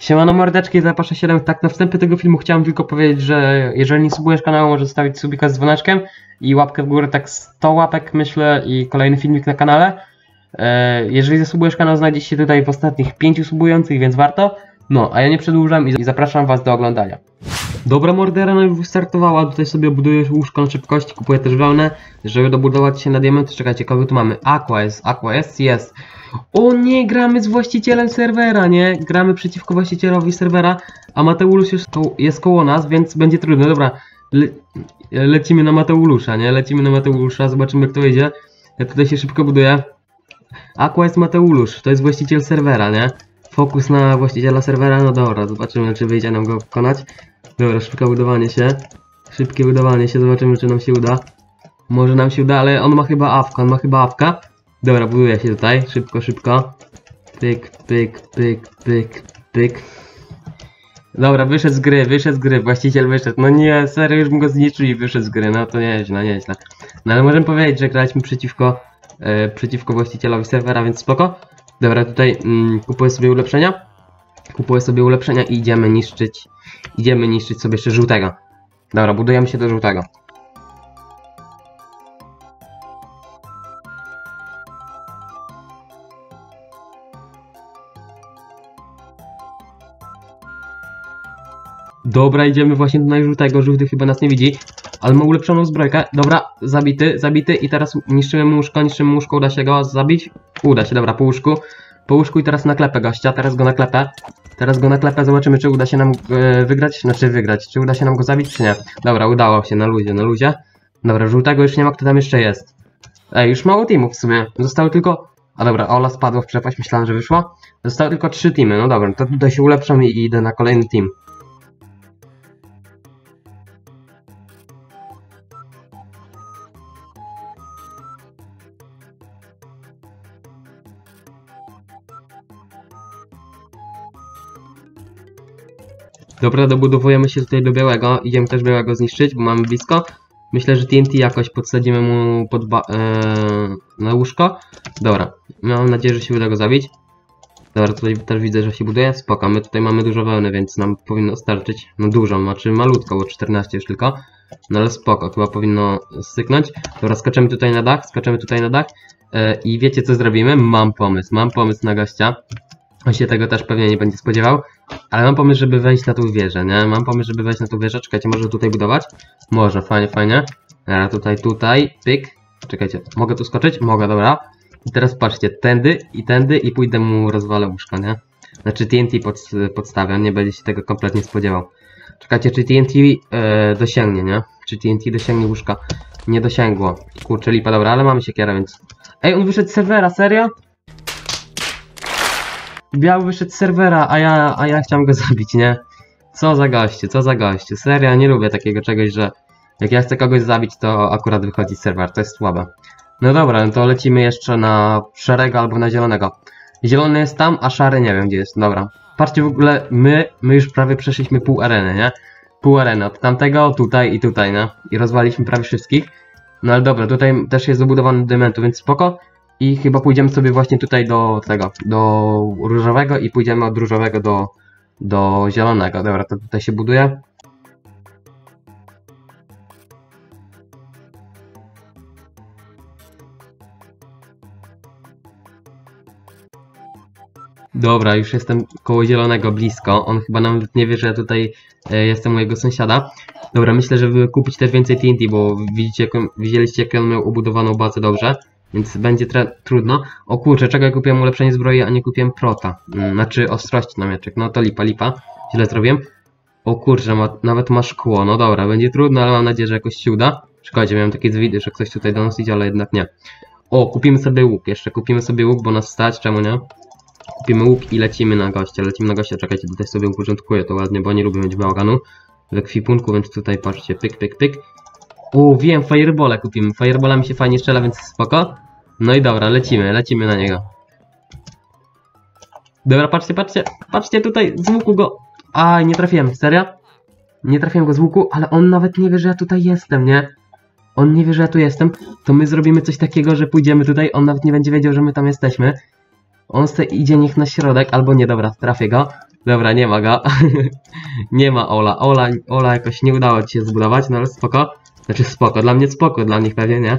Siemano mordeczki, Zapasza 7. Tak na wstępie tego filmu chciałem tylko powiedzieć, że jeżeli nie subujesz kanału, możesz zostawić subika z dzwoneczkiem i łapkę w górę, tak 100 łapek myślę i kolejny filmik na kanale. E, jeżeli zasubujesz kanał, znajdziesz się tutaj w ostatnich 5 subujących, więc warto. No, a ja nie przedłużam i zapraszam was do oglądania. Dobra mordera no już wystartowała, tutaj sobie buduję łóżko na szybkości, kupuję też wełnę, żeby dobudować się na diamenty. Czekajcie, kogo tu mamy? Aqua jest, Aqua jest, jest. O nie, gramy z właścicielem serwera, nie? Gramy przeciwko właścicielowi serwera, a Mateusz jest, ko jest koło nas, więc będzie trudno. Dobra, le lecimy na Mateusza, nie? Lecimy na Mateusza, zobaczymy kto idzie. Ja tutaj się szybko buduję. Aqua jest Mateusz, to jest właściciel serwera, nie? Fokus na właściciela serwera, no dobra, zobaczymy czy wyjdzie nam go pokonać. Dobra, szybkie budowanie się. Szybkie budowanie się, zobaczymy czy nam się uda. Może nam się uda, ale on ma chyba awka, on ma chyba awka. Dobra, buduję się tutaj, szybko, szybko. Pyk, pyk, pyk, pyk, pyk. Dobra, wyszedł z gry, wyszedł z gry, właściciel wyszedł. No nie, serio, już bym go zniszczył i wyszedł z gry, no to nieźle, nieźle. No ale możemy powiedzieć, że graliśmy przeciwko, e, przeciwko właścicielowi serwera, więc spoko. Dobra, tutaj mm, kupuję sobie ulepszenia. Kupuję sobie ulepszenia i idziemy niszczyć, idziemy niszczyć sobie jeszcze żółtego. Dobra, budujemy się do żółtego. Dobra, idziemy właśnie do najżółtego, żółty chyba nas nie widzi, ale ma ulepszoną zbrojkę. Dobra, zabity, zabity i teraz niszczymy mu łóżko, niszczymy mu łóżko, uda się go zabić? Uda się, dobra, po łóżku. Po łóżku i teraz naklepę gościa, teraz go naklepę. Teraz go naklepę, zobaczymy czy uda się nam e, wygrać, znaczy wygrać, czy uda się nam go zabić, czy nie. Dobra, udało się, na luzie, na luzie. Dobra, żółtego już nie ma, kto tam jeszcze jest. Ej, już mało teamów w sumie, zostały tylko... A dobra, Ola spadła w przepaść, myślałem, że wyszła. Zostały tylko trzy teamy, no dobra, to tutaj się ulepszam i idę na kolejny team. Dobra, dobudowujemy się tutaj do białego. Idziemy też białego zniszczyć, bo mamy blisko. Myślę, że TNT jakoś podsadzimy mu pod ee, na łóżko. Dobra, mam nadzieję, że się uda go zabić. Dobra, tutaj też widzę, że się buduje. Spoko, my tutaj mamy dużo wełny, więc nam powinno starczyć. No dużo, znaczy malutko, bo 14 już tylko. No ale spoko, chyba powinno styknąć. Dobra, skaczemy tutaj na dach, skaczemy tutaj na dach. E, I wiecie co zrobimy? Mam pomysł, mam pomysł na gościa. On się tego też pewnie nie będzie spodziewał. Ale mam pomysł, żeby wejść na tą wieżę, nie? Mam pomysł, żeby wejść na tą wieżę. Czekajcie, może tutaj budować? Może, fajnie, fajnie. Dobra, tutaj, tutaj, pyk. Czekajcie, mogę tu skoczyć? Mogę, dobra. I teraz patrzcie, tędy i tędy i pójdę mu rozwalę łóżko, nie? Znaczy TNT pod, podstawię, on nie będzie się tego kompletnie spodziewał. Czekajcie, czy TNT e, dosięgnie, nie? Czy TNT dosięgnie łóżka? Nie dosięgło. Kurczę, lipa, dobra, ale mamy siekierę, więc... Ej, on wyszedł z serwera, serio? Biały wyszedł z serwera, a ja, a ja chciałem go zabić, nie? Co za goście, co za goście. Serio, nie lubię takiego czegoś, że jak ja chcę kogoś zabić, to akurat wychodzi z serwer, to jest słabe. No dobra, no to lecimy jeszcze na szarego albo na zielonego. Zielony jest tam, a szary nie wiem gdzie jest, dobra. Patrzcie w ogóle, my, my już prawie przeszliśmy pół areny, nie? Pół areny, od tamtego, tutaj i tutaj, nie? I rozwaliliśmy prawie wszystkich. No ale dobra, tutaj też jest zabudowany dymentu, więc spoko. I chyba pójdziemy sobie właśnie tutaj do tego, do różowego i pójdziemy od różowego do, do zielonego. Dobra, to tutaj się buduje. Dobra, już jestem koło zielonego blisko. On chyba nawet nie wie, że tutaj e, jestem u jego sąsiada. Dobra, myślę, żeby kupić też więcej TNT, bo widzicie, jak widzieliście, jak on miał obudowaną bazę dobrze. Więc będzie trudno. O kurczę, czego ja kupiłem ulepszenie zbroi, a nie kupiłem prota. Mm, znaczy ostrości na mieczek. No to lipa, lipa. Źle zrobiłem. O kurczę, ma, nawet ma szkło. No dobra, będzie trudno, ale mam nadzieję, że jakoś się uda. Szkodzie, miałem takie zwidy, że ktoś tutaj do nas idzie, ale jednak nie. O, kupimy sobie łuk. Jeszcze kupimy sobie łuk, bo nas stać, czemu nie? Kupimy łuk i lecimy na gościa. Lecimy na gościa, czekajcie, tutaj sobie uporządkuję to ładnie, bo nie lubię mieć bałaganu w ekwipunku, więc tutaj patrzcie, pyk, pyk, pyk. O, wiem, firebole kupimy. Firebola mi się fajnie strzela, więc spoko. No i dobra, lecimy, lecimy na niego. Dobra, patrzcie, patrzcie, patrzcie tutaj, z łuku go... Aj, nie trafiłem, serio? Nie trafiłem go z łuku, ale on nawet nie wie, że ja tutaj jestem, nie? On nie wie, że ja tu jestem, to my zrobimy coś takiego, że pójdziemy tutaj, on nawet nie będzie wiedział, że my tam jesteśmy. On se idzie niech na środek, albo nie, dobra, trafię go. Dobra, nie ma go. nie ma Ola. Ola. Ola jakoś nie udało ci się zbudować, no ale spoko. Znaczy spoko, dla mnie spoko, dla nich pewnie nie.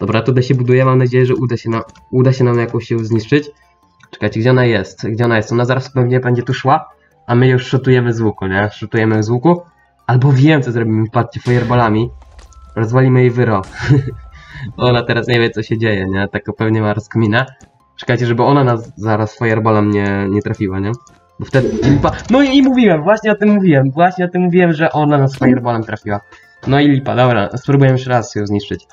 Dobra, tutaj się buduje, mam nadzieję, że uda się, na, uda się nam jakoś się zniszczyć. Czekajcie, gdzie ona jest? Gdzie ona jest? Ona zaraz pewnie będzie tu szła, a my już szutujemy z łuku, nie? Szutujemy z łuku. Albo wiem, co zrobimy, patrzcie, fireballami. Rozwalimy jej wyro. ona teraz nie wie, co się dzieje, nie? Tak pewnie ma rozkminę. Czekajcie, żeby ona nas zaraz fireballem nie, nie trafiła, nie? Bo wtedy. No i, i mówiłem, właśnie o tym mówiłem, właśnie o tym mówiłem, że ona nas fireballem trafiła. No i lipa, dobra, spróbujemy jeszcze raz ją zniszczyć.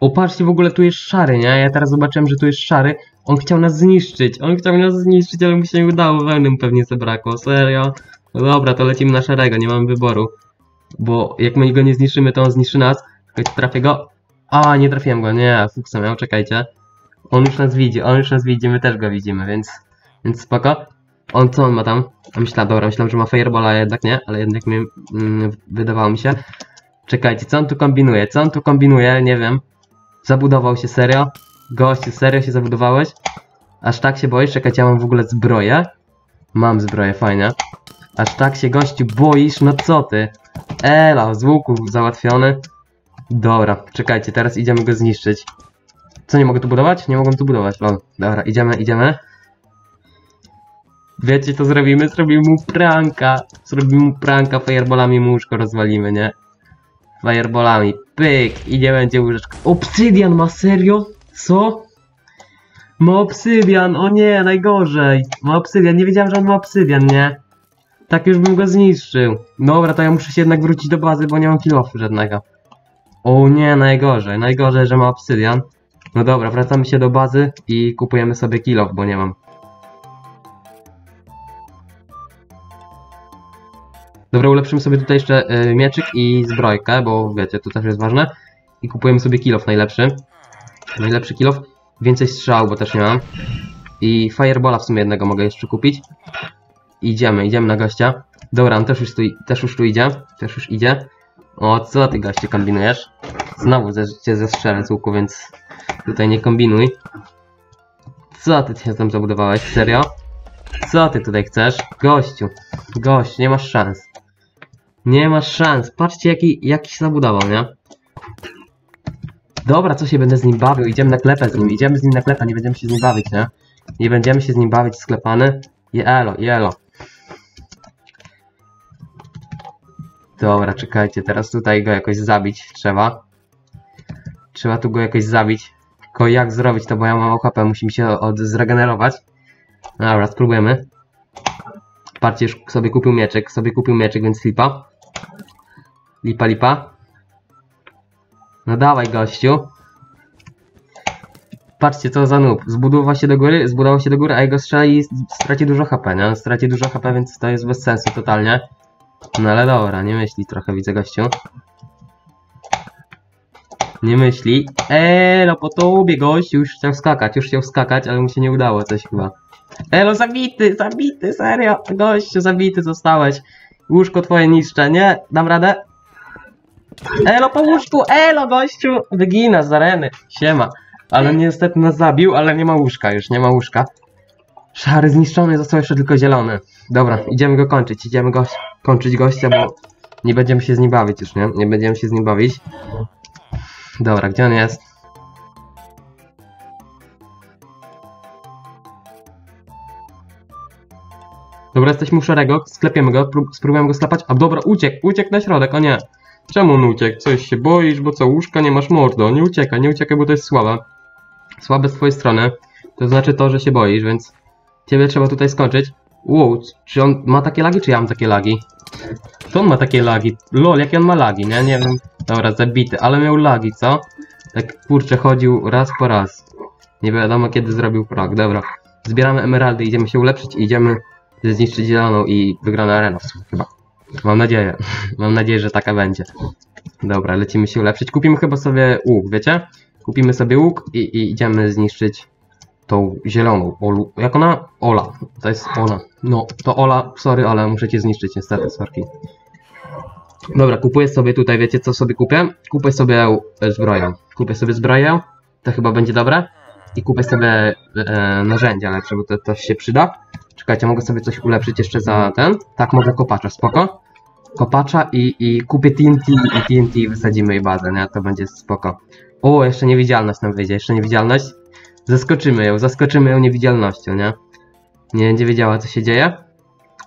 O, patrzcie, w ogóle tu jest szary, nie? Ja teraz zobaczyłem, że tu jest szary. On chciał nas zniszczyć, on chciał nas zniszczyć, ale mu się nie udało, wełny pewnie zabrakło, serio. No dobra, to lecimy na szarego, nie mamy wyboru. Bo jak my go nie zniszczymy, to on zniszczy nas. Czekajcie, trafię go. A, nie trafiłem go, nie, fuksa miał, czekajcie. On już nas widzi, on już nas widzi, my też go widzimy, więc... Więc spoko. On, co on ma tam? Myślałem, dobra, myślałem, że ma fireballa, a jednak nie, ale jednak mi mm, wydawało mi się. Czekajcie, co on tu kombinuje? Co on tu kombinuje? Nie wiem. Zabudował się serio? Gościu, serio się zabudowałeś? Aż tak się boisz? Czekajcie, ja mam w ogóle zbroję. Mam zbroję, fajnie. Aż tak się gościu boisz? No co ty? Ela, z łuku załatwiony. Dobra, czekajcie, teraz idziemy go zniszczyć. Co, nie mogę tu budować? Nie mogę tu budować, lol. Dobra, idziemy, idziemy. Wiecie, co zrobimy? Zrobimy mu pranka. Zrobimy mu pranka, fireballami mu łóżko rozwalimy, nie? Fireballami, pyk, i nie będzie łóżeczka. Obsydian ma, serio? Co? Ma obsydian, o nie, najgorzej. Ma obsydian, nie wiedziałem, że on ma obsydian, nie? Tak już bym go zniszczył. Dobra, to ja muszę się jednak wrócić do bazy, bo nie mam kilofu żadnego. O nie, najgorzej, najgorzej, że ma obsydian. No dobra, wracamy się do bazy i kupujemy sobie kilof, bo nie mam. Dobra, ulepszymy sobie tutaj jeszcze y, mieczyk i zbrojkę, bo wiecie, to też jest ważne. I kupujemy sobie kilof najlepszy. Najlepszy kilof. Więcej strzał, bo też nie mam. I firebola w sumie jednego mogę jeszcze kupić. Idziemy, idziemy na gościa. Dobra, on też już tu, też już tu idzie. Też już idzie. O, co ty goście kombinujesz? Znowu ze, cię zestrzelę z łuku, więc tutaj nie kombinuj. Co ty się tam zabudowałeś? Serio? Co ty tutaj chcesz? Gościu, gość, nie masz szans. Nie masz szans. Patrzcie jaki, jaki się zabudował, nie? Dobra, co się będę z nim bawił? Idziemy na klepę z nim. Idziemy z nim na klepę, nie będziemy się z nim bawić, nie? Nie będziemy się z nim bawić sklepany. Jelo, jelo. Dobra, czekajcie, teraz tutaj go jakoś zabić trzeba. Trzeba tu go jakoś zabić. Tylko jak zrobić to, bo ja mam OKP, musi mi się zregenerować. Dobra, spróbujemy. Patrzcie, już sobie kupił mieczek, sobie kupił mieczek, więc lipa. Lipa, lipa. No dawaj, gościu. Patrzcie, co za noob. Zbudował się do góry, zbudował się do góry, a jego strzela i straci dużo HP, nie? Straci dużo HP, więc to jest bez sensu totalnie. No ale dobra, nie myśli trochę, widzę gościu. Nie myśli. No po tobie gościu, już chciał skakać, już chciał skakać, ale mu się nie udało coś chyba. Elo, zabity, zabity, serio, gościu, zabity zostałeś. Łóżko twoje niszcze, nie? Dam radę? Elo, po łóżku, elo, gościu! Wygina z areny, siema. Ale niestety nas zabił, ale nie ma łóżka już, nie ma łóżka. Szary zniszczony, został jeszcze tylko zielony. Dobra, idziemy go kończyć, idziemy go kończyć gościa, bo nie będziemy się z nim bawić już, nie? Nie będziemy się z nim bawić. Dobra, gdzie on jest? Dobra, jesteśmy u szarego, sklepiemy go, prób- spróbujemy go sklepać. A dobra, uciekł, uciekł na środek, o nie. Czemu on uciekł? Coś się boisz, bo co, łóżka nie masz mordo. Nie uciekaj, nie uciekaj, bo to jest słabe. Słabe z twojej strony. To znaczy to, że się boisz, więc ciebie trzeba tutaj skończyć. Wow, czy on ma takie lagi, czy ja mam takie lagi? On ma takie lagi. Lol, jakie on ma lagi, nie? Nie wiem. Dobra, zabity, ale miał lagi, co? Tak kurczę chodził raz po raz. Nie wiadomo kiedy zrobił krok. Dobra. Zbieramy emeraldy, idziemy się ulepszyć i idziemy zniszczyć zieloną i wygrana arena w sumie, chyba. Mam nadzieję. Mam nadzieję, że taka będzie. Dobra, lecimy się ulepszyć. Kupimy chyba sobie łuk, wiecie? Kupimy sobie łuk i, i idziemy zniszczyć tą zieloną. Olu, jak ona? Ola. To jest ona. No, to Ola, sorry, ale muszę cię zniszczyć niestety, sorki. Dobra, kupuję sobie tutaj, wiecie co sobie kupię? Kupię sobie e, zbroję. Kupię sobie zbroję, to chyba będzie dobre. I kupię sobie e, narzędzia lepsze, bo to też się przyda. Czekajcie, mogę sobie coś ulepszyć jeszcze za ten. Tak, mogę kopacza, spoko. Kopacza i, i kupię TNT i TNT wysadzimy jej bazę, nie? To będzie spoko. O, jeszcze niewidzialność nam wyjdzie, jeszcze niewidzialność. Zaskoczymy ją, zaskoczymy ją niewidzialnością, nie? Nie będzie wiedziała co się dzieje.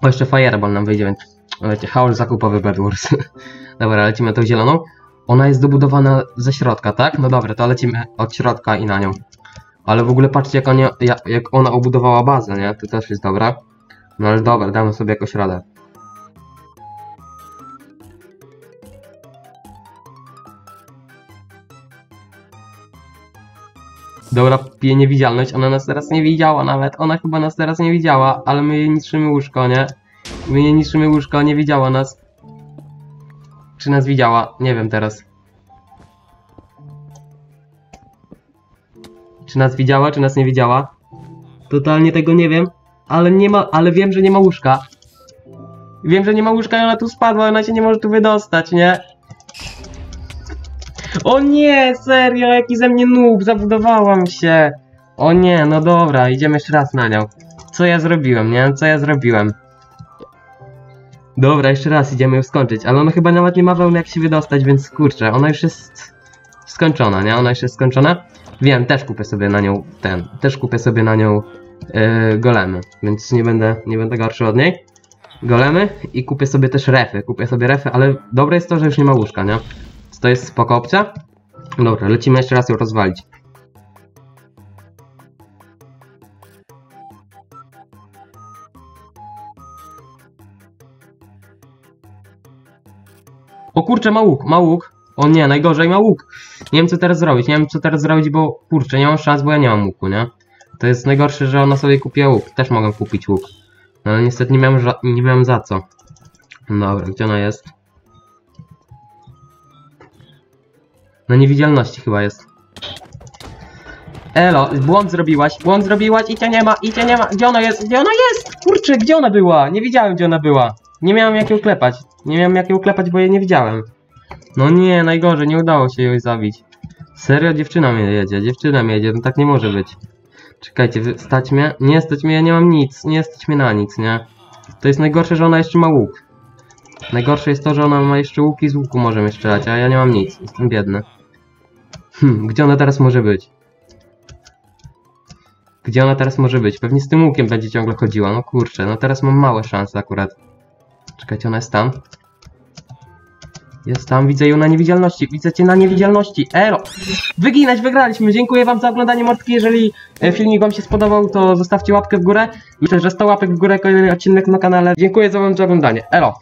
O, jeszcze Fireball nam wyjdzie, więc Wiecie, haul zakupowy Bad Wars. dobra, lecimy tą zieloną. Ona jest dobudowana ze środka, tak? No dobra, to lecimy od środka i na nią. Ale w ogóle patrzcie, jak, jak, jak ona obudowała bazę, nie? To też jest dobra. No ale dobra, damy sobie jakoś radę. Dobra, pije niewidzialność. Ona nas teraz nie widziała nawet. Ona chyba nas teraz nie widziała, ale my jej niszczymy łóżko, nie? My nie niszczymy łóżko, nie widziała nas. Czy nas widziała? Nie wiem teraz. Czy nas widziała, czy nas nie widziała? Totalnie tego nie wiem. Ale nie ma, ale wiem, że nie ma łóżka. Wiem, że nie ma łóżka i ona tu spadła, ona się nie może tu wydostać, nie? O nie, serio, jaki ze mnie noob, zabudowałam się. O nie, no dobra, idziemy jeszcze raz na nią. Co ja zrobiłem, nie? Co ja zrobiłem? Dobra, jeszcze raz idziemy ją skończyć, ale ona chyba nawet nie ma wełny jak się wydostać, więc kurczę, ona już jest skończona, nie? Ona już jest skończona. Wiem, też kupię sobie na nią ten, też kupię sobie na nią yy, golemy, więc nie będę, nie będę gorszy od niej. Golemy i kupię sobie też refy, kupię sobie refy, ale dobre jest to, że już nie ma łóżka, nie? To jest spoko opcja. Dobra, lecimy jeszcze raz ją rozwalić. O kurczę, ma łuk, ma łuk. O nie, najgorzej ma łuk. Nie wiem co teraz zrobić, nie wiem co teraz zrobić, bo kurczę, nie mam szans, bo ja nie mam łuku, nie? To jest najgorsze, że ona sobie kupiła łuk. Też mogę kupić łuk. No ale niestety nie miałem, nie miałem za co. Dobra, gdzie ona jest? Na niewidzialności chyba jest. Elo, błąd zrobiłaś, błąd zrobiłaś i cię nie ma, i cię nie ma. Gdzie ona jest? Gdzie ona jest? Kurczę, gdzie ona była? Nie widziałem, gdzie ona była. Nie miałem jak ją klepać. Nie miałem jak ją klepać, bo jej nie widziałem. No nie, najgorzej, nie udało się jej zabić. Serio, dziewczyna mnie jedzie, dziewczyna mnie jedzie, no tak nie może być. Czekajcie, stać mnie? Nie stać mnie, ja nie mam nic, nie stać mnie na nic, nie? To jest najgorsze, że ona jeszcze ma łuk. Najgorsze jest to, że ona ma jeszcze łuk i z łuku może mnie strzelać, a ja nie mam nic, jestem biedny. Hmm, gdzie ona teraz może być? Gdzie ona teraz może być? Pewnie z tym łukiem będzie ciągle chodziła, no kurczę, no teraz mam małe szanse akurat. Czekajcie, ona jest tam. Jest tam, widzę ją na niewidzialności, widzę cię na niewidzialności, elo! Wyginać, wygraliśmy, dziękuję wam za oglądanie mordki, jeżeli e, filmik wam się spodobał, to zostawcie łapkę w górę. Myślę, że 100 łapek w górę, kolejny odcinek na kanale. Dziękuję za wam za oglądanie, elo!